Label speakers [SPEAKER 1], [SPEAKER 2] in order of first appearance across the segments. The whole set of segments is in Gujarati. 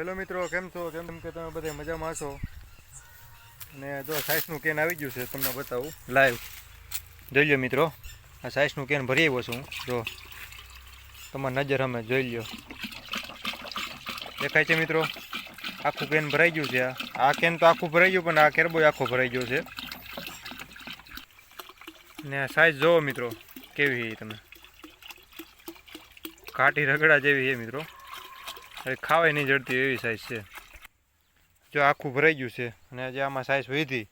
[SPEAKER 1] હેલો મિત્રો, કેમ છો? કેમ કે તમે બધા મજામાં છો અને જો સાઈસનું કેન આવી ગયું છે, તમને બતાવું. લાઈવ જોઈ લો મિત્રો, આ સાઈસનું કેન ભરી આવ્યો છું જો, તમારી નજર અમે જોઈ લો દેખાય છે મિત્રો? આખું કેન ભરાઈ ગયું છે આ. કેન તો આખું ભરાઈ ગયું, પણ આ કેરબોય આખો ભરાઈ ગયો છે. ને આ સાઈઝ જોવો મિત્રો, કેવી છે તમે? ઘાટી રગડા જેવી છે મિત્રો. ખાવાય નહીં જડતી એવી સાઈઝ છે. જો આખું ભરાઈ ગયું છે અને જે આમાં સાઈઝ વધી,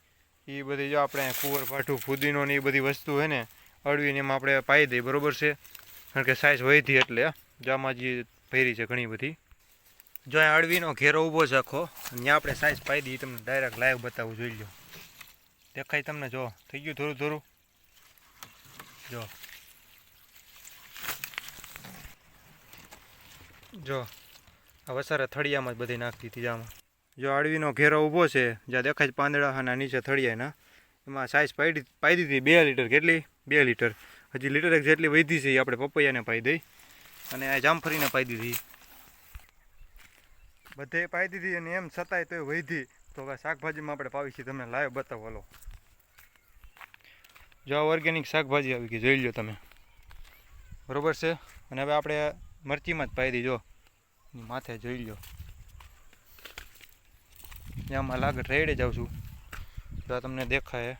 [SPEAKER 1] એ બધી જો આપણે કુંવર, ભાઠું, ફુદીનો ને એ બધી વસ્તુ હોય ને, અળવીને એમાં આપણે પાઈ દઈએ, બરોબર છે? કારણ કે સાઈઝ વધી એટલે જો આમાં જે ફેરી છે ઘણી બધી. જો અહીંયા અળવીનો ઘેરો ઊભો છે આખો ત્યાં આપણે સાઈઝ પાઈ દઈએ તમને ડાયરેક્ટ લાઈવ બતાવું, જોઈ લો દેખાય તમને, જો, થઈ ગયું થોડું થોડું? જો. જો. વસારે થળિયામાં જ બધી નાખતી હતી આમાં. જો આડવીનો ઘેરો ઊભો છે, જ્યાં દેખાય પાંદડાના નીચે થળિયાના એમાં સાઈઝ પાડી પાઈ દીધી બે લીટર. કેટલી? બે લીટર. હજી લીટર એક જેટલી વધી છે એ આપણે પપૈયાને પાઈ દઈ. અને આ જામફળીને પાઈ દીધી. બધે પાઈ દીધી અને એમ છતાંય તોય વધી. તો હવે શાકભાજીમાં આપણે પાવી છીએ. તમને લાઈવ બતાવો લો જો ઓર્ગેનિક શાકભાજી આવી ગઈ, જોઈ લો તમે. બરોબર છે? અને હવે આપણે મરચીમાં જ પાઈ દીજો માથે જોઈ લો આમાં લાગે રેડે જાઉં છું. તો આ તમને દેખાય.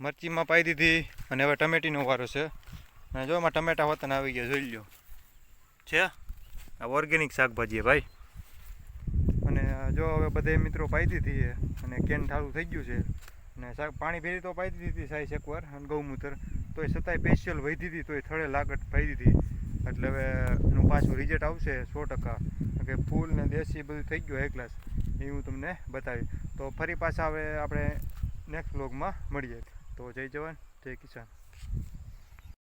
[SPEAKER 1] મરચીમાં પાઈ દીધી અને હવે ટમેટીનો વારો છે. અને જો એમાં ટમેટા વતન આવી ગયા, જોઈ લો છે? આ ઓર્ગેનિક શાકભાજી ભાઈ. અને જો હવે બધે મિત્રો પાઈ દીધી અને કેન ઠાળું થઈ ગયું છે. અને શાક પાણી ફેરી તો પાઈ દીધી હતી સાઈઝ એકવાર, અને ગૌમૂત્ર. તોય છતાંય પેશિયલ વહી દીધી, તોય થળે લાગટ પાઈ દીધી. એટલે હવે એનું પાછું રિઝલ્ટ આવશે સો ટકા. કે ફૂલ ને દેશી બધું થઈ ગયું એક ક્લાસ એ હું તમને બતાવી તો ફરી પાછા હવે આપણે નેક્સ્ટ બ્લોગમાં મળીએ. તો જય જવાન, જય કિસાન.